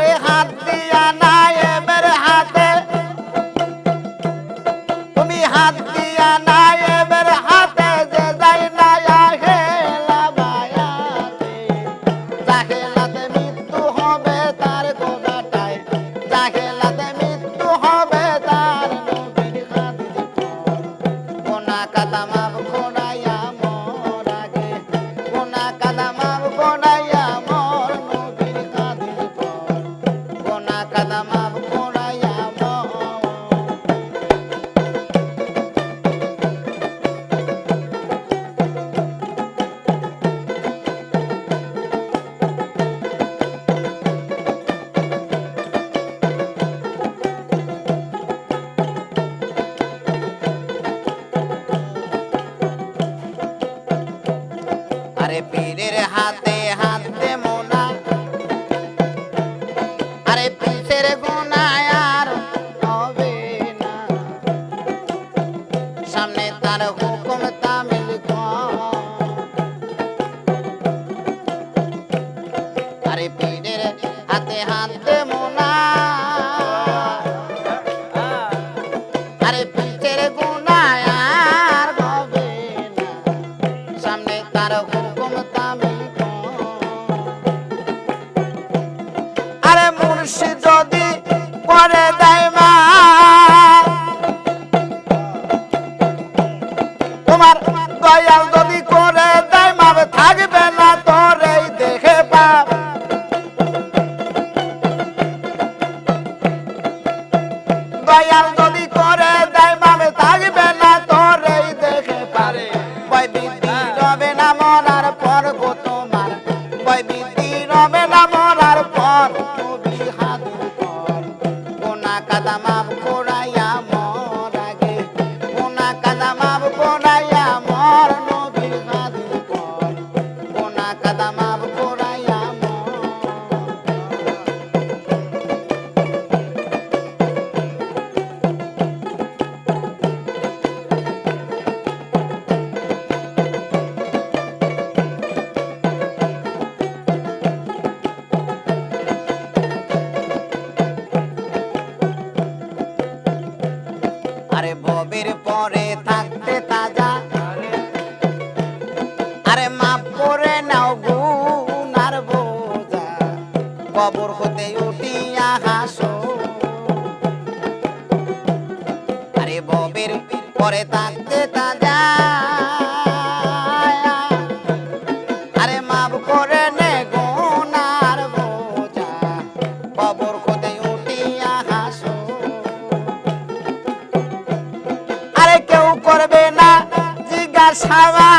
আরে হাত দিয়া নায়েবের হাতে। তুমি হাত দিয়া নায়ে মোদের গুণায়ার হবে না। সামনে তার হুকুম তামিল আরে পি করে দেয় মা। তোমার দয়াল যদি করে দেয় মা থাকবে না তোরে দেখে পাপ দয়াল যদি করে দেয় মা থাকবে না তোরে দেখে পারে কয়দিন রবে না আরে ববির পরে থাকতে তাজা। আরে মাপ করে নাও গুনার বোঝা। কবর হতে উঠিয়া হাসো। আরে ববির পরে থাকতে তাজা। সাবা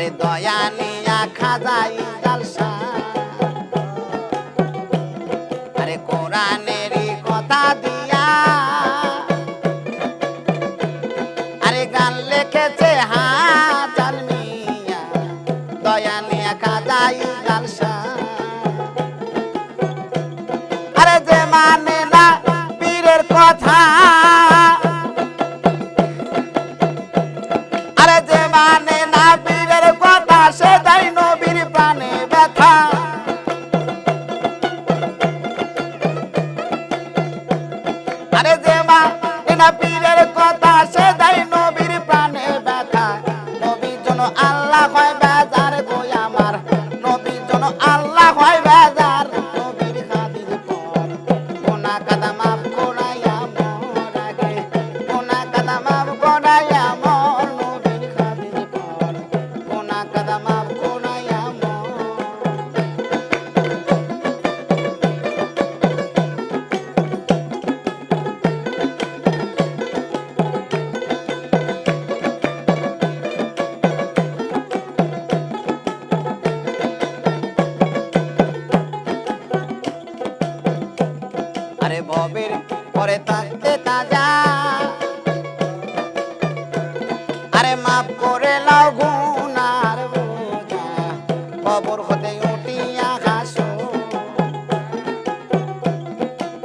তোমার দয়া নিয়া খাজাই জালসা আরে কোরআনের কথা দিয়া। আরে গান লিখেছে হা আর ববের পরে থাকতে তাজা। আরে মাপ করে লাও গুনার বোঝা, কবর হতে উঠিয়া হাসো।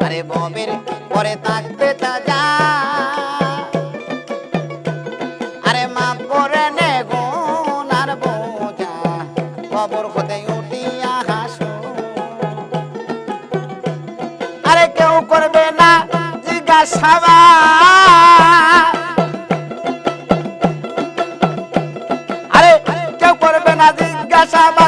আরে ববের পরে তাজা করবে না জিজ্ঞাসাবাদ। আরে কেউ করবে না জিজ্ঞাসাবাদ।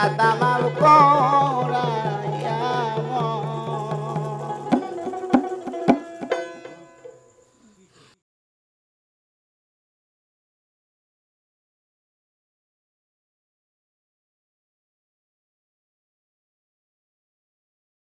Catama